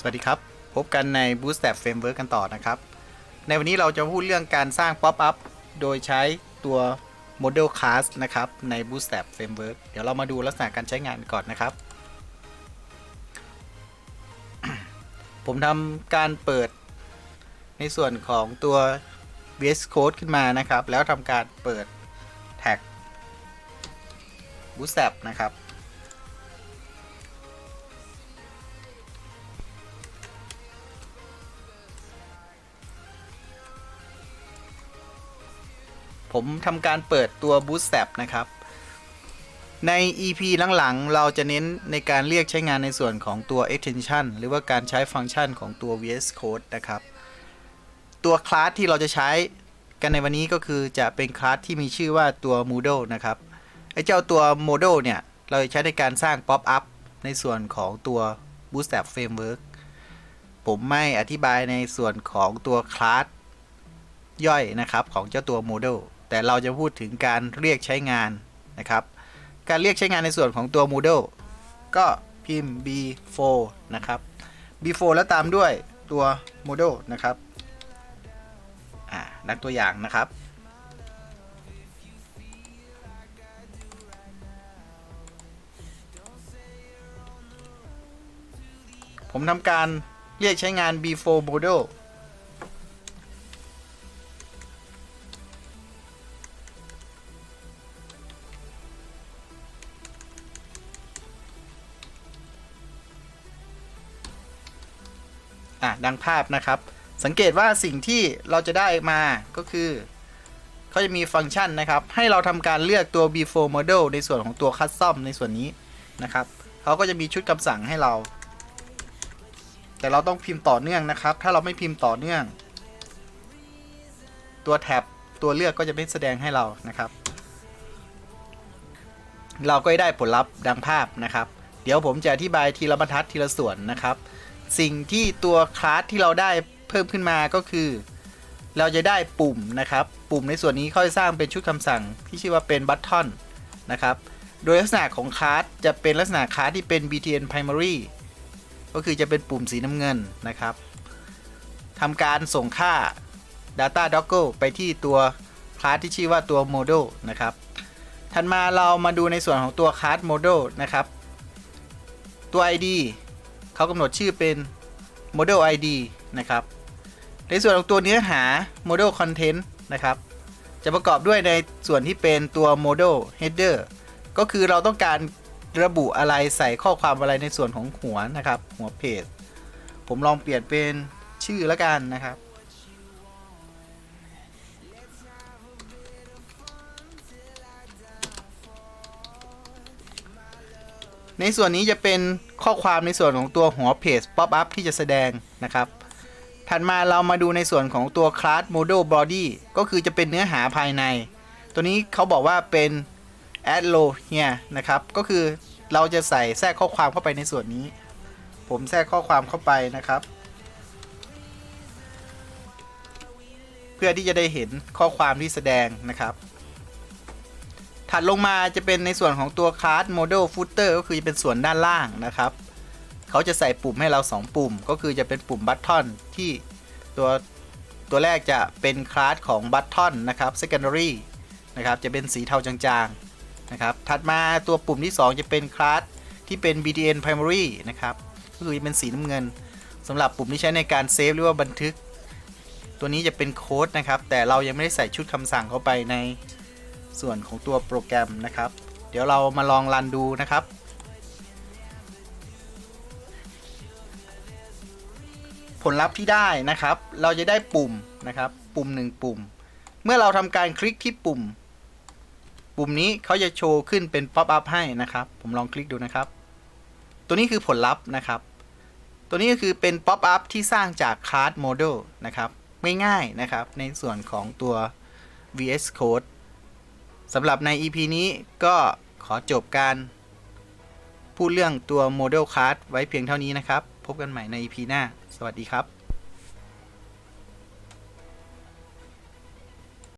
สวัสดีครับ พบกันใน Bootstrap Framework กันต่อนะครับ ในวันนี้เราจะพูดเรื่องการสร้าง Pop-up โดยใช้ตัว Model Class นะครับใน Bootstrap Framework เดี๋ยวเรามาดูลักษณะการใช้งานก่อนนะครับ ผมทำการเปิดในส่วนของตัว VS Code ขึ้นมานะครับ แล้วทำการเปิดแท็ก Bootstrap นะครับ ผมทำการเปิดตัว Bootstrap นะครับ ใน EP หลังๆ เราจะเน้นในการเรียกใช้งานในส่วนของตัว extension หรือว่าการใช้ฟังก์ชันของตัว VS Code นะครับ ตัวคลาสที่เราจะใช้กันในวันนี้ก็คือจะเป็นคลาสที่มีชื่อว่าตัว Moodle นะครับ ไอ้เจ้าตัว Model เนี่ย เราจะใช้ในการสร้าง Pop up ในส่วนของตัว Bootstrap Framework ผมไม่อธิบายในส่วนของตัวคลาสย่อยนะครับของเจ้าตัว Model แต่เราจะพูดถึงการเรียกใช้งานนะครับ การเรียกใช้งานในส่วนของตัว Moodle ก็พิมพ์ b4 นะครับ b4 แล้วตามด้วยตัว Model นะครับอ่านักตัวอย่างนะครับ ผมทำการเรียกใช้งาน b4 model อะดังภาพนะครับ สังเกตว่าสิ่งที่เราจะได้มาก็คือเขาจะมีฟังก์ชันนะครับ ให้เราทำการเลือกตัว b4 model ในส่วนของตัว custom ในส่วนนี้นะครับเขาก็จะมีชุดคำสั่งให้เรา แต่เราต้องพิมพ์ต่อเนื่องนะครับ ถ้าเราไม่พิมพ์ต่อเนื่อง ตัวแท็บตัวเลือกก็จะไม่แสดงให้เรานะครับ เราก็ได้ผลลัพธ์ดังภาพนะครับ เดี๋ยวผมจะอธิบายทีละบรรทัดทีละส่วนนะครับ สิ่งที่ตัวคลาสที่เราได้เพิ่มขึ้นมาก็คือ เราจะได้ปุ่มนะครับ ปุ่มในส่วนนี้เขาจะสร้างเป็นชุดคำสั่งที่ชื่อว่าเป็นบัตทอนนะครับ โดยลักษณะของคลาสจะเป็นลักษณะคลาสที่เป็น btn primary ก็คือจะเป็นปุ่มสีน้ำเงินนะครับทำการส่งค่า data doggle ไปที่ตัวคลาสที่ชื่อว่าตัว model นะครับถัดมาเรามาดูในส่วนของตัวคลาส model นะครับ ตัว id เขากำหนดชื่อเป็น model id นะครับ ในส่วนของตัวเนื้อหา model content นะครับ จะประกอบด้วยในส่วนที่เป็นตัว model header ก็คือเราต้องการระบุอะไรใส่ข้อความอะไรในส่วนของหัวนะครับ หัวเพจ ผมลองเปลี่ยนเป็นชื่อแล้วกันนะครับในส่วนนี้จะเป็น ข้อความในส่วนของตัวหัวเพจ pop up ที่จะแสดงนะครับ ถัดมาเรามาดูในส่วนของตัว class model body ก็คือจะเป็นเนื้อหาภายใน ตัวนี้เขาบอกว่าเป็น add row here นะครับ ก็คือเราจะใส่แทรกข้อความเข้าไปในส่วนนี้ ผมแทรกข้อความเข้าไปนะครับ เพื่อที่จะได้เห็นข้อความที่แสดงนะครับ ถัดลงมาจะเป็นในส่วนของตัว class model footer ก็คือจะเป็นส่วนด้านล่างนะครับ เขาจะใส่ปุ่มให้เรา 2 ปุ่ม ก็คือจะเป็นปุ่ม button ที่ตัวตัวแรกจะเป็นคลาสของ button นะครับ secondary นะครับจะเป็นสีเทาจางๆนะครับถัดมาตัวปุ่มที่ 2 จะเป็นคลาสที่เป็น btn primary นะครับก็คือเป็นสีน้ำเงินสำหรับปุ่มที่ใช้ในการเซฟหรือว่าบันทึก ตัวนี้จะเป็นโค้ดนะครับ แต่เรายังไม่ได้ใส่ชุดคำสั่งเข้าไปใน ส่วนของตัวโปรแกรมนะครับ เดี๋ยวเรามาลองรันดูนะครับ ผลลัพธ์ที่ได้นะครับ เราจะได้ปุ่มนะครับ ปุ่มหนึ่งปุ่ม เมื่อเราทำการคลิกที่ปุ่ม ปุ่มนี้เขาจะโชว์ขึ้นเป็นป๊อปอัพให้นะครับ ผมลองคลิกดูนะครับ ตัวนี้คือผลลัพธ์นะครับ ตัวนี้ก็คือเป็นป๊อปอัพที่สร้างจากคลาสโมเดลนะครับง่ายๆนะครับ ในส่วนของตัว VS Code สำหรับใน EP นี้ก็ขอจบการ พูดเรื่องตัว Model Card ไว้เพียงเท่านี้นะครับ พบกันใหม่ใน EP หน้า สวัสดีครับ